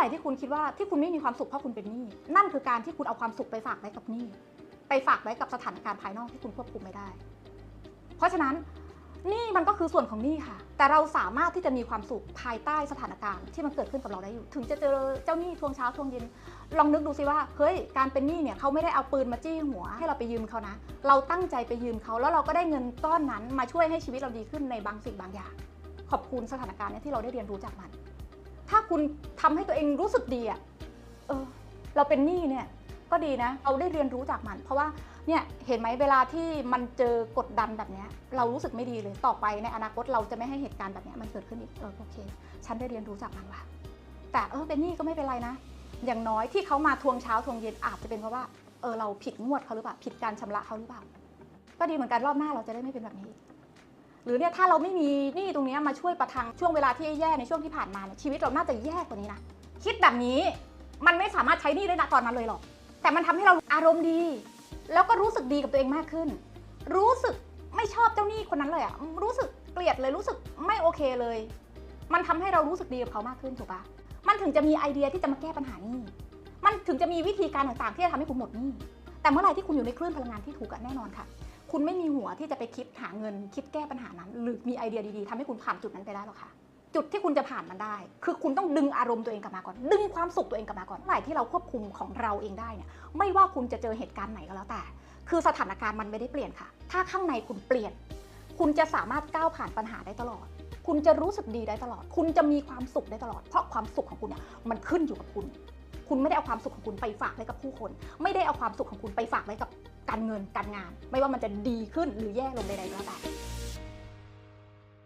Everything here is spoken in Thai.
ไหร่ที่คุณคิดว่าที่คุณไม่มีความสุขเพราะคุณเป็นหนี้นั่นคือการที่คุณเอาความสุขไปฝากไว้กับหนี้ไปฝากไว้กับสถานการณ์ภายนอกที่คุณควบคุมไม่ได้ เพราะฉะนั้นหนี่มันก็คือส่วนของหนี้ค่ะ แต่เราสามารถที่จะมีความสุขภายใต้สถานการณ์ที่มันเกิดขึ้นกับเราได้อยู่ ถึงจะเจอเจ้าหนี้ทวงเช้าทวงเย็น ลองนึกดูสิว่า เฮ้ย การเป็นหนี้เนี่ยเขาไม่ได้เอาปืนมาจี้หัว ให้เราไปยืมเขานะ เราตั้งใจไปยืมเขาแล้วเราก็ได้เงินก้อนนั้นมาช่วยให้ชีวิตเราดีขึ้นในบางสิ่งบางอย่าง ขอบคุณสถานการณ์นี้ที่เราได้เรียนรู้จากมัน ถ้าคุณทำให้ตัวเองรู้สึกดีอะเออ เราเป็นหนี้เนี่ย ก็ดีนะ เราได้เรียนรู้จากมัน เพราะว่าเนี่ยเห็นไหมเวลาที่มันเจอกดดันแบบนี้เรารู้สึกไม่ดีเลยต่อไปในอนาคตเราจะไม่ให้เหตุการณ์แบบนี้มันเกิดขึ้นอีกเออโอเค ฉันได้เรียนรู้จากมันว่ะแต่เออเป็นหนี้ก็ไม่เป็นไรนะ อย่างน้อยที่เขามาทวงเช้าทวงเย็นอาจจะเป็นเพราะว่าเออเราผิดงวดเขาหรือเปล่าผิดการชำระเขาหรือเปล่า ก็ดีเหมือนกันรอบหน้าเราจะได้ไม่เป็นแบบนี้อีก รือเนี่ยถ้าเราไม่มีหนี้ตรงนี้มาช่วยประทังช่วงเวลาที่แย่ในช่วงที่ผ่านมาเนี่ยชีวิตเราน่าจะแย่กว่านี้นะคิดแบบนี้มันไม่สามารถใช้หนี้ได้ณตอนนั้นเลยหรอกแต่มันทำให้เราอารมณ์ดี แล้วก็รู้สึกดีกับตัวเองมากขึ้น รู้สึกไม่ชอบเจ้าหนี้คนนั้นเลยอะรู้สึกเกลียดเลยรู้สึกไม่โอเคเลย มันทำให้เรารู้สึกดีกับเขามากขึ้นถูกปะมันถึงจะมีไอเดียที่จะมาแก้ปัญหานี้ มันถึงจะมีวิธีการต่างๆ ที่จะทำให้คุณหมดหนี้ แต่เมื่อไหร่ที่คุณอยู่ในคลื่นพลังงานที่ถูกอะแน่นอนค่ะ คุณไม่มีหัวที่จะไปคิดหาเงิน คิดแก้ปัญหานั้น หรือมีไอเดียดีๆทำให้คุณผ่านจุดนั้นไปได้หรอกค่ะจุดที่คุณจะผ่านมันได้ คือคุณต้องดึงอารมณ์ตัวเองกลับมาก่อน ดึงความสุขตัวเองกลับมาก่อนเมื่อไหร่ที่เราควบคุมของเราเองได้เนี่ยไม่ว่าคุณจะเจอเหตุการณ์ไหนก็แล้วแต่ คือสถานการณ์มันไม่ได้เปลี่ยนค่ะ ถ้าข้างในคุณเปลี่ยน คุณจะสามารถก้าวผ่านปัญหาได้ตลอด คุณจะรู้สึกดีได้ตลอด คุณจะมีความสุขได้ตลอด เพราะความสุขของคุณเนี่ยมันขึ้นอยู่กับคุณ คุณไม่ได้เอาความสุขของคุณไปฝากไว้กับผู้คน ไม่ได้เอาความสุขของคุณไปฝากไว้กับ การเงินการงาน ไม่ว่ามันจะดีขึ้นหรือแย่ลงใดๆก็ตาม